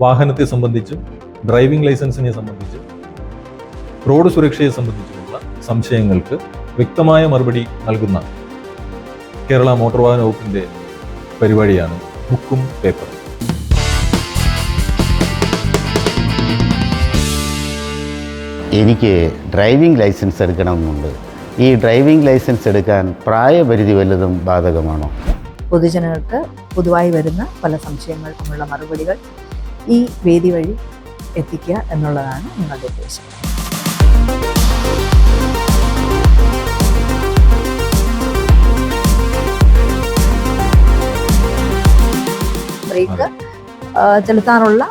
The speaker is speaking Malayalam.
വാഹനത്തെ സംബന്ധിച്ചും ഡ്രൈവിംഗ് ലൈസൻസിനെ സംബന്ധിച്ചും റോഡ് സുരക്ഷയെ സംബന്ധിച്ചുമുള്ള സംശയങ്ങൾക്ക് വ്യക്തമായ മറുപടി നൽകുന്ന കേരള മോട്ടോർ വാഹന വകുപ്പിന്റെ പരിപാടിയാണ് ബുക്കും പേപ്പറും. എനിക്ക് ഡ്രൈവിംഗ് ലൈസൻസ് എടുക്കണമെന്നുണ്ട്. ഈ ഡ്രൈവിംഗ് ലൈസൻസ് എടുക്കാൻ പ്രായപരിധി വല്ലതും ബാധകമാണോ? പൊതുജനങ്ങൾക്ക് പൊതുവായി വരുന്ന പല സംശയങ്ങൾക്കുമുള്ള മറുപടികൾ ഈ വേദി വഴി എത്തിക്കുക എന്നുള്ളതാണ് നിങ്ങളുടെ ഉദ്ദേശം. ബ്രേക്ക് ചെലുത്താനുള്ള